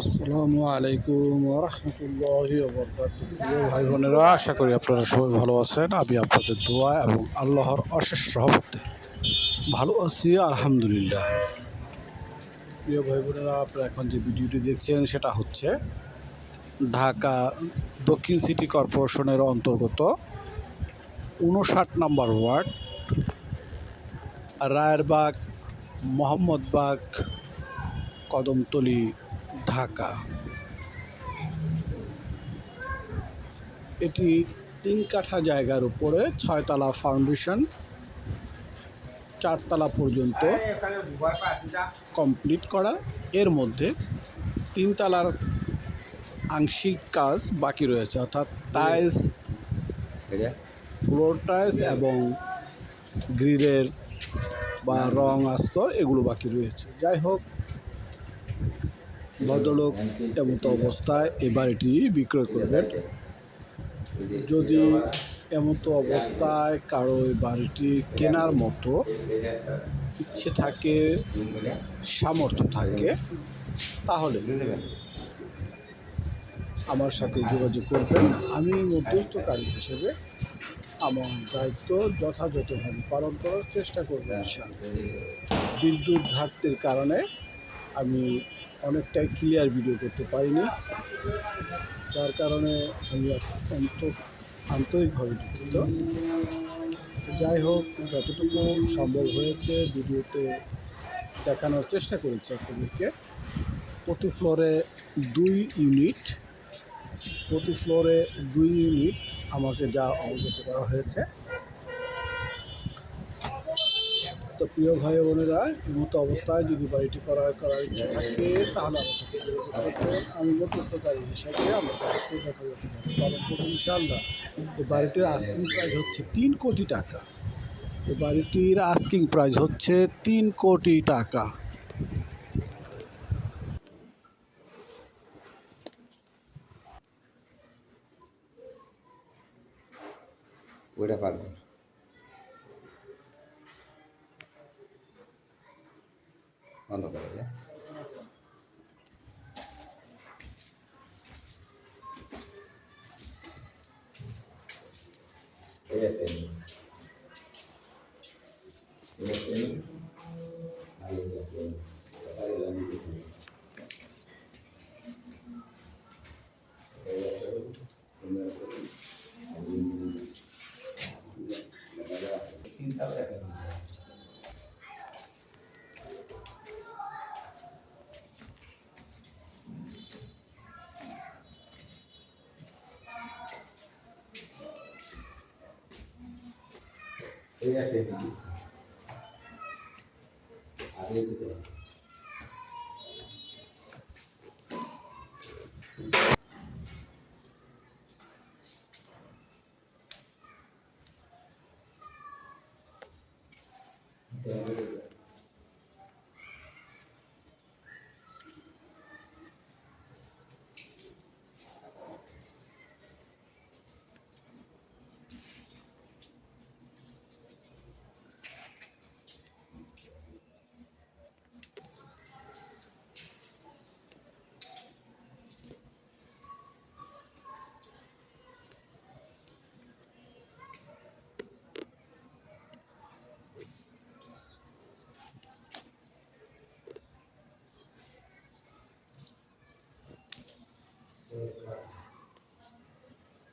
আসসালামু আলাইকুম রহমতুল্লাহি প্রিয় ভাই বোনেরা আশা করি আপনারা সবাই ভালো আছেন। আমি আপনাদের দোয়া এবং আল্লাহর অশেষ রহমতে ভালো আছি, আলহামদুলিল্লাহ। প্রিয় ভাই বোনেরা আপনারা এখন যে ভিডিওটি দেখছেন, সেটা হচ্ছে ঢাকা দক্ষিণ সিটি কর্পোরেশনের অন্তর্গত উনষাট নম্বর ওয়ার্ড, রায়েরবাগ, মোহাম্মদবাগ, কদমতলি ঢাকা। এটি তিন কাঠা জায়গার উপরে ছয়তলা ফাউন্ডেশন, চারতলা পর্যন্ত কমপ্লিট করা। এর মধ্যে তিন তিনতলার আংশিক কাজ বাকি রয়েছে, অর্থাৎ টাইলস, ফ্লোর টাইলস এবং গ্রিলের বা রং আস্তর এগুলো বাকি রয়েছে। যাই হোক ভদ্রলোক এমতো অবস্থায় এই বাড়িটি বিক্রয় করবেন। যদি এমতো অবস্থায় কারও এই বাড়িটি কেনার মতো ইচ্ছে থাকে, সামর্থ্য থাকে, তাহলে আমার সাথে যোগাযোগ করবেন। আমি মধ্যস্থকারী হিসেবে আমার দায়িত্ব যথাযথভাবে পালন করার চেষ্টা করবেন বিদ্যুৎ ঘাটতির কারণে আমি অনেকটাই ক্লিয়ার ভিডিও করতে পারিনি। যার কারণে আমি অত্যন্ত আন্তরিকভাবে দুঃখিত। যাই হোক, যতটুকু সম্ভব হয়েছে ভিডিওতে দেখানোর চেষ্টা করেছি আপনাদেরকে। প্রতি ফ্লোরে দুই ইউনিট প্রতি ফ্লোরে দুই ইউনিট আমাকে যা অবগত করা হয়েছে। তো প্রিয় ভাই বোনেরা মতো অবস্থায় যদি বাড়িটি করা করার ইচ্ছে থাকে, তাহলে আমার সাথে আমি মধ্যস্থকারী হিসাবে আমার যথাযথভাবে পালন করব ইনশাল্লাহ এই বাড়িটির আস্কিং প্রাইস হচ্ছে তিন কোটি টাকা। এই বাড়িটির আস্কিং প্রাইস হচ্ছে তিন কোটি টাকা। ওইটা পারব। அந்த Saya dari dalam hidup ini. Ele é feliz. A vida dele. Então,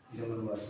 যেমন বাড়ি